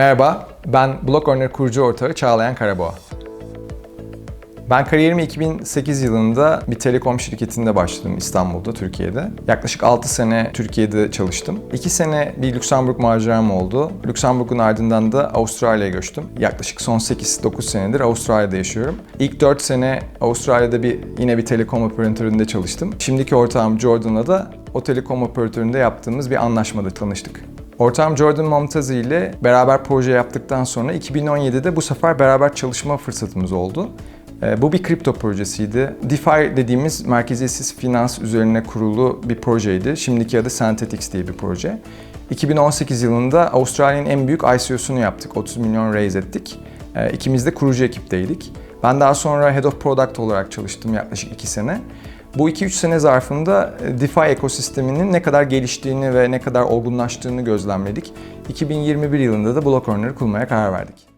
Merhaba, ben Block Owner kurucu ortağı Çağlayan Karaboğa. Ben kariyerime 2008 yılında bir telekom şirketinde başladım İstanbul'da, Türkiye'de. Yaklaşık 6 sene Türkiye'de çalıştım. 2 sene bir Lüksemburg maceram oldu. Lüksemburg'un ardından da Avustralya'ya göçtüm. Yaklaşık son 8-9 senedir Avustralya'da yaşıyorum. İlk 4 sene Avustralya'da bir yine bir telekom operatöründe çalıştım. Şimdiki ortağım Jordan'la da o telekom operatöründe yaptığımız bir anlaşmada tanıştık. Ortağım Jordan Momtazi ile beraber proje yaptıktan sonra 2017'de bu sefer beraber çalışma fırsatımız oldu. Ee, Bu bir kripto projesiydi. DeFi dediğimiz merkeziyetsiz finans üzerine kurulu bir projeydi. Şimdiki adı Synthetix diye bir proje. 2018 yılında Avustralya'nın en büyük ICO'sunu yaptık. 30 milyon raise ettik. Ee, İkimiz de kurucu ekipteydik. Ben daha sonra Head of Product olarak çalıştım yaklaşık 2 sene. Bu 2-3 sene zarfında e, DeFi ekosisteminin ne kadar geliştiğini ve ne kadar olgunlaştığını gözlemledik. 2021 yılında da Block kurmaya karar verdik.